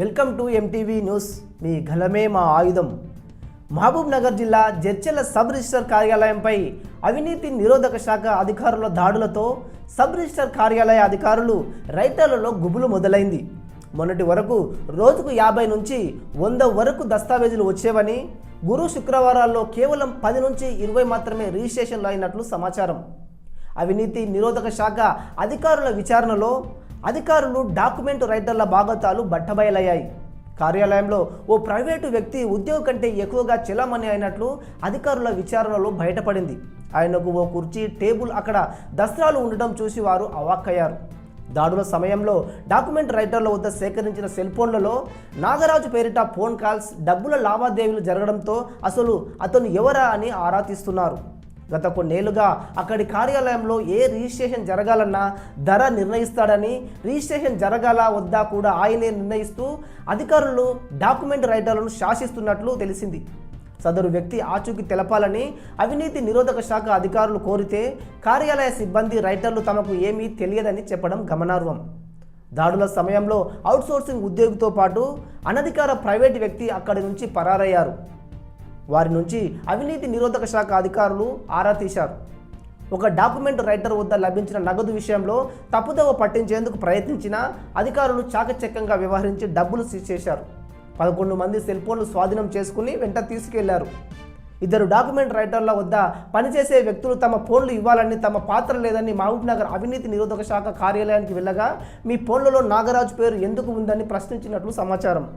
Welcome to MTV news మీ గలమే మా ఆయుధం. మహబూబ్ నగర్ జిల్లా జడ్చెల సబ్ రిజిస్టర్ కార్యాలయంపై అవినీతి నిరోధక శాఖ అధికారుల దాడులతో సబ్ రిజిస్టర్ కార్యాలయ అధికారులు రైటర్లలో గుబులు మొదలైంది. మొన్నటి వరకు రోజుకు యాభై నుంచి వంద వరకు దస్తావేజులు వచ్చేవని గురు శుక్రవారాల్లో కేవలం పది నుంచి ఇరవై మాత్రమే రిజిస్ట్రేషన్లు అయినట్లు సమాచారం. అవినీతి నిరోధక శాఖ అధికారుల విచారణలో అధికారులు డాక్యుమెంట్ రైటర్ల భాగతాలు బట్టబయలయ్యాయి. కార్యాలయంలో ఓ ప్రైవేటు వ్యక్తి ఉద్యోగం కంటే ఎక్కువగా చెలామణి అయినట్లు అధికారుల విచారణలో బయటపడింది. ఆయనకు ఓ కుర్చీ టేబుల్ అక్కడ దస్త్రాలు ఉండటం చూసి వారు అవాక్కయ్యారు. దాడుల సమయంలో డాక్యుమెంట్ రైటర్ల వద్ద సేకరించిన సెల్ ఫోన్లలో నాగరాజు పేరిట ఫోన్ కాల్స్ డబ్బుల లావాదేవీలు జరగడంతో అసలు అతను ఎవరా అని ఆరా తీస్తున్నారు. గత కొన్నేళ్ళుగా అక్కడి కార్యాలయంలో ఏ రిజిస్ట్రేషన్ జరగాలన్నా ధర నిర్ణయిస్తాడని రిజిస్ట్రేషన్ జరగాల వద్దా కూడా ఆయనే నిర్ణయిస్తూ అధికారులు డాక్యుమెంట్ రైటర్లను శాసిస్తున్నట్లు తెలిసింది. సదరు వ్యక్తి ఆచూకీ తెలపాలని అవినీతి నిరోధక శాఖ అధికారులు కోరితే కార్యాలయ సిబ్బంది రైటర్లు తమకు ఏమీ తెలియదని చెప్పడం గమనార్హం. దాడుల సమయంలో అవుట్సోర్సింగ్ ఉద్యోగితో పాటు అనధికార ప్రైవేటు వ్యక్తి అక్కడి నుంచి పరారయ్యారు. వారి నుంచి అవినీతి నిరోధక శాఖ అధికారులు ఆరా తీశారు. ఒక డాక్యుమెంట్ రైటర్ వద్ద లభించిన నగదు విషయంలో తప్పుదవ పట్టించేందుకు ప్రయత్నించిన అధికారులు చాకచక్యంగా వ్యవహరించి డబ్బులు సీజ్ చేశారు. పదకొండు మంది సెల్ ఫోన్లు స్వాధీనం చేసుకుని వెంట తీసుకెళ్ళారు. ఇద్దరు డాక్యుమెంట్ రైటర్ల వద్ద పనిచేసే వ్యక్తులు తమ ఫోన్లు ఇవ్వాలని తమ పాత్ర లేదని మహబూబ్ నగర్ అవినీతి నిరోధక శాఖ కార్యాలయానికి వెళ్ళగా మీ ఫోన్లలో నాగరాజు పేరు ఎందుకు ఉందని ప్రశ్నించినట్లు సమాచారం.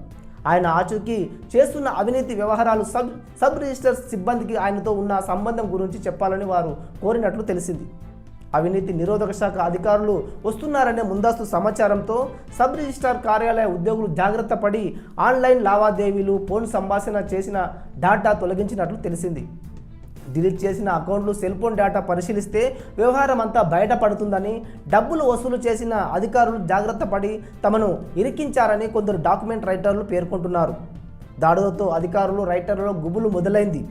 ఆయన ఆచూకీ చేస్తున్న అవినీతి వ్యవహారాలు సబ్ సబ్ రిజిస్టర్ సిబ్బందికి ఆయనతో ఉన్న సంబంధం గురించి చెప్పాలని వారు కోరినట్లు తెలిసింది. అవినీతి నిరోధక శాఖ అధికారులు వస్తున్నారనే ముందస్తు సమాచారంతో సబ్ రిజిస్ట్రార్ కార్యాలయ ఉద్యోగులు జాగ్రత్త పడి ఆన్లైన్ లావాదేవీలు ఫోన్ సంభాషణ చేసిన డాటా తొలగించినట్లు తెలిసింది. డిలీట్ చేసిన అకౌంట్లు సెల్ ఫోన్ డేటా పరిశీలిస్తే వ్యవహారం అంతా బయటపడుతుందని డబ్బులు వసూలు చేసిన అధికారులు జాగ్రత్త పడి తమను ఇరికించారని కొందరు డాక్యుమెంట్ రైటర్లు పేర్కొంటున్నారు. దాడులతో అధికారులు రైటర్లలో గుబులు మొదలైంది.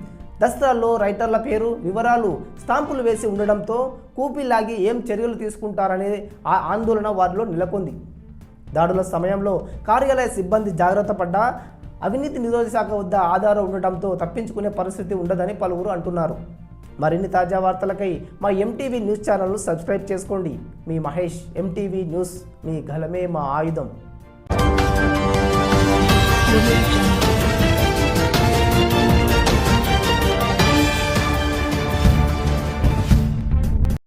దసరాల్లో రైటర్ల పేరు వివరాలు స్టాంపులు వేసి ఉండడంతో కూపీలాగి ఏం చర్యలు తీసుకుంటారనే ఆ ఆందోళన వారిలో నెలకొంది. దాడుల సమయంలో కార్యాలయ సిబ్బంది జాగ్రత్త పడ్డా అవినీతి నిరోధక శాఖ వద్ద ఆధారం ఉండటంతో తప్పించుకునే పరిస్థితి ఉండదని పలువురు అంటున్నారు మరిన్ని తాజా వార్తలకై మా ఎంటీవీ న్యూస్ ఛానల్ను సబ్స్క్రైబ్ చేసుకోండి మీ మహేష్ ఎంటీవీ న్యూస్ మీ గలమే మా ఆయుధం.